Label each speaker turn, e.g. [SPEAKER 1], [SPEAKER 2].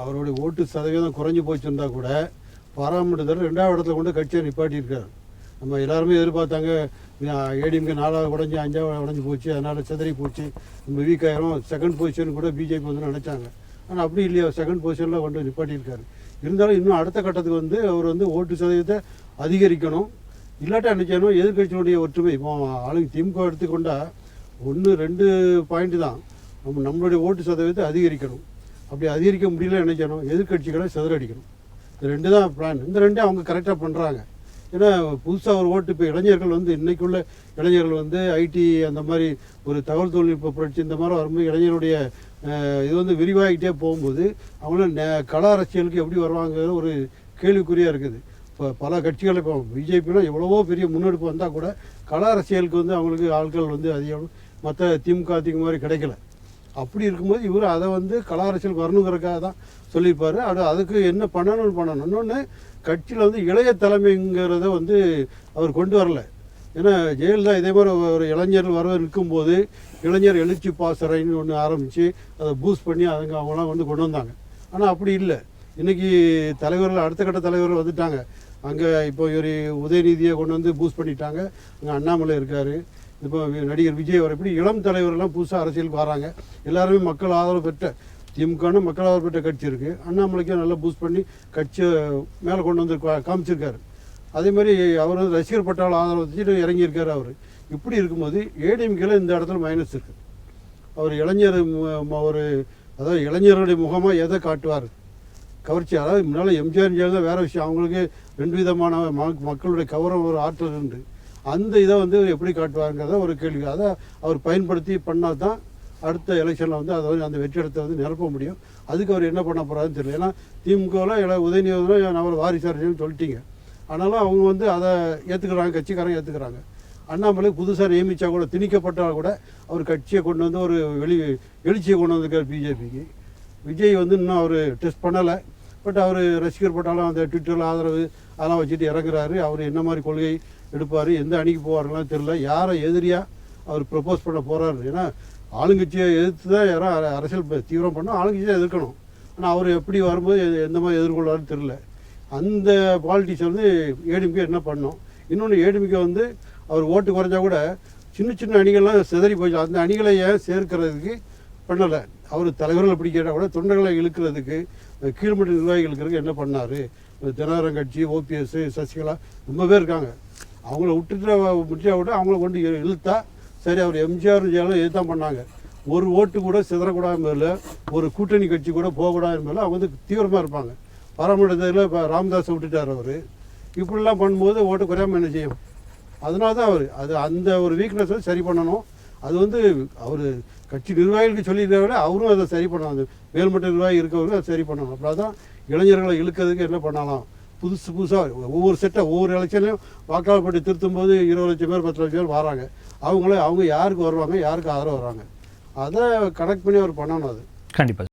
[SPEAKER 1] அவருடைய ஓட்டு சதவீதம் குறைஞ்சி போச்சுருந்தா கூட பாராமட்டத்தில் ரெண்டாவது இடத்துல கொண்டு கட்சியை நிப்பாட்டியிருக்காரு. நம்ம எல்லாருமே எதிர்பார்த்தாங்க ஏடிஎம்கே நாலாவது உடஞ்சி அஞ்சாவது உடஞ்சி போச்சு அதனால் சிதறி போச்சு. நம்ம வீக் ஆயிரும் செகண்ட் பொசிஷன் கூட பிஜேபி வந்து நினச்சாங்க. ஆனால் அப்படி இல்லையா செகண்ட் பொசிஷனில் கொண்டு நிப்பாட்டியிருக்காரு. இருந்தாலும் இன்னும் அடுத்த கட்டத்துக்கு வந்து அவர் வந்து ஓட்டு சதவீதத்தை அதிகரிக்கணும். இல்லாட்டா என்ன எதிர்கட்சியினுடைய ஒற்றுமை. இப்போ ஆளுங்க திமுக எடுத்துக்கொண்டா ஒன்று ரெண்டு பாயிண்ட் தான். நம்ம நம்மளுடைய ஓட்டு சதவீதத்தை அதிகரிக்கணும். அப்படி அதிகரிக்க முடியல என்ன செய்யணும்? எதிர்கட்சிகளை சிதறடிக்கணும். இது ரெண்டு தான் பிளான் இந்த ரெண்டே அவங்க கரெக்டாக பண்ணுறாங்க ஏன்னா புதுசாக ஒரு ஓட்டு இப்போ இளைஞர்கள் வந்து இன்றைக்குள்ள இளைஞர்கள் வந்து ஐடி அந்த மாதிரி ஒரு தகவல் தொழில்நுட்ப புரட்சி இந்த மாதிரி வரும்போது இளைஞருடைய இது வந்து விரிவாகிட்டே போகும்போது அவங்கள நே- கள அரசியலுக்கு எப்படி வருவாங்கிறது ஒரு கேள்விக்குறியாக இருக்குது. இப்போ பல கட்சிகள் இப்போ பிஜேபிலாம் எவ்வளவோ பெரிய முன்னெடுப்பு வந்தால் கூட கள அரசியலுக்கு வந்து அவங்களுக்கு ஆட்கள் வந்து அதிகம். மற்ற திமுக அதிக மாதிரி கிடைக்கல. அப்படி இருக்கும்போது இவர் அதை வந்து கள அரசியலுக்கு வரணுங்கிறதுக்காக தான் சொல்லியிருப்பார். அது அதுக்கு என்ன பண்ணணும்னு பண்ணணும். இன்னொன்று கட்சியில் வந்து இளைய தலைமைங்கிறத வந்து அவர் கொண்டு வரல. ஏன்னா ஜெயலலிதா இதே மாதிரி ஒரு இளைஞர் வர இருக்கும்போது இளைஞர் எழுச்சி பாசறைன்னு ஒன்று ஆரம்பித்து அதை பூஸ்ட் பண்ணி அதுங்க அவங்களாம் வந்து கொண்டு வந்தாங்க. ஆனால் அப்படி இல்லை. இன்றைக்கி தலைவர்கள் அடுத்த கட்ட தலைவர்கள் வந்துட்டாங்க. அங்கே இப்போ ஒரு உதயநிதியை கொண்டு வந்து பூஸ்ட் பண்ணிட்டாங்க. அங்கே அண்ணாமலை இருக்கார். இப்போ நடிகர் விஜய் அவர் எப்படி இளம் தலைவர்கள்லாம் புதுசாக அரசியலுக்கு வராங்க. எல்லாருமே மக்கள் ஆதரவு பெற்ற திமுகன்னு மக்கள் ஆதரவு பெற்ற கட்சி இருக்குது அண்ணாமலைக்கும் நல்லா பூஸ்ட் பண்ணி கட்சியை மேலே கொண்டு வந்து கா- காமிச்சிருக்காரு. அதே மாதிரி அவர் வந்து ரசிகர் பட்டாள ஆதரவு வச்சுட்டு இறங்கியிருக்காரு அவர். இப்படி இருக்கும்போது ஏடிஎம்கேல இந்த இடத்துல மைனஸ் இருக்குது அவர் இளைஞர் ஒரு அதாவது இளைஞருடைய முகமாக எதை காட்டுவார்? கவர்ச்சி அதாவது முன்னால் எம்ஜிஆர் தான் வேறு விஷயம். அவங்களுக்கு ரெண்டு விதமான மக்களுடைய கவரம் ஒரு ஆற்றல் உண்டு. அந்த இதை வந்து எப்படி காட்டுவாருங்கிறத ஒரு கேள்வி. அதை அவர் பயன்படுத்தி பண்ணால் தான் அடுத்த எலெக்ஷனில் வந்து அதை வந்து அந்த வெற்றிடத்தை வந்து நிரப்ப முடியும். அதுக்கு அவர் என்ன பண்ண போகிறாருன்னு தெரியல. ஏன்னா திமுகவில் இள உதயநிதியில் நான் ஒரு வாரிசு சொல்லிட்டீங்க. ஆனாலும் அவங்க வந்து அதை ஏற்றுக்கிறாங்க கட்சிக்காரங்க ஏற்றுக்கிறாங்க அண்ணாமலை புதுசாக நியமித்தா கூட திணிக்கப்பட்டால் கூட அவர் கட்சியை கொண்டு வந்து ஒரு வெளி எழுச்சியை கொண்டு வந்திருக்கார் பிஜேபிக்கு. விஜய் வந்து இன்னும் அவர் டெஸ்ட் பண்ணலை. பட் அவர் ரசிகர் பட்டாலும் அந்த ட்விட்டரில் ஆதரவு அதெல்லாம் வச்சுட்டு இறங்குறாரு. அவர் என்ன மாதிரி கொள்கை எடுப்பார் எந்த அணிக்கு போவாருலாம் தெரில யாரை எதிரியாக அவர் ப்ரப்போஸ் பண்ண போகிறாரு ஏன்னா ஆளுங்கட்சியை எதிர்த்து தான் யாரும் அரசியல் தீவிரம் பண்ணால் ஆளுங்கட்சியை எதிர்க்கணும். ஆனால் அவர் எப்படி வரும்போது எந்த மாதிரி எதிர்கொள்வாருன்னு தெரில அந்த பாலிட்டிக்ஸ் வந்து ஏடிமிக்கே என்ன பண்ணோம்? இன்னொன்று ஏடிமிக்கே வந்து அவர் ஓட்டு குறைஞ்சா கூட சின்ன சின்ன அணிகள்லாம் சிதறி போச்சு. அந்த அணிகளை ஏன் சேர்க்கிறதுக்கு பண்ணலை? அவர் தலைவர்களை பிடிக்கிறா கூட தொண்டர்களை இழுக்கிறதுக்கு கீழ்மட்ட நிர்வாகிகள் இருக்கிறதுக்கு என்ன பண்ணார்? ஜனநாயகம் கட்சி ஓபிஎஸ் சசிகலா ரொம்ப பேர் இருக்காங்க. அவங்கள விட்டுட்டு விட்டா விட அவங்கள கொண்டு இழுத்தா சரி அவர் எம்ஜிஆர் ஜெயலலிதா இதுதான் பண்ணாங்க. ஒரு ஓட்டு கூட சிதறக்கூடாது மேல ஒரு கூட்டணி கட்சி கூட போகக்கூடாது மேலே அவங்க வந்து தீவிரமாக இருப்பாங்க. பாராமட்டத்தில் இப்போ ராமதாஸை விட்டுட்டார் அவர். இப்படிலாம் பண்ணும்போது ஓட்டு குறையாம என்ன செய்யும்? அதனால தான் அவர் அது அந்த ஒரு வீக்னஸை சரி பண்ணணும். அது வந்து அவர் கட்சி நிர்வாகிகளுக்கு சொல்லியிருக்க விட அவரும் அதை சரி பண்ணலாம். அந்த மேல்மட்ட நிர்வாகி இருக்கவங்க அதை சரி பண்ணணும் அப்புறம் தான் இளைஞர்களை இழுக்கிறதுக்கு என்ன பண்ணலாம்? புதுசு புதுசாக ஒவ்வொரு செட்டாக ஒவ்வொரு எலெக்ஷன்லையும் வாக்காளர் பட்டி திருத்தும் போது இருபது லட்சம் பேர் பத்து லட்சம் பேர் வராங்க. அவங்கள அவங்க யாருக்கு வருவாங்க யாருக்கு ஆதரவு வராங்க. அதை கனெக்ட் பண்ணி அவர் பண்ணணும் அது.
[SPEAKER 2] கண்டிப்பாக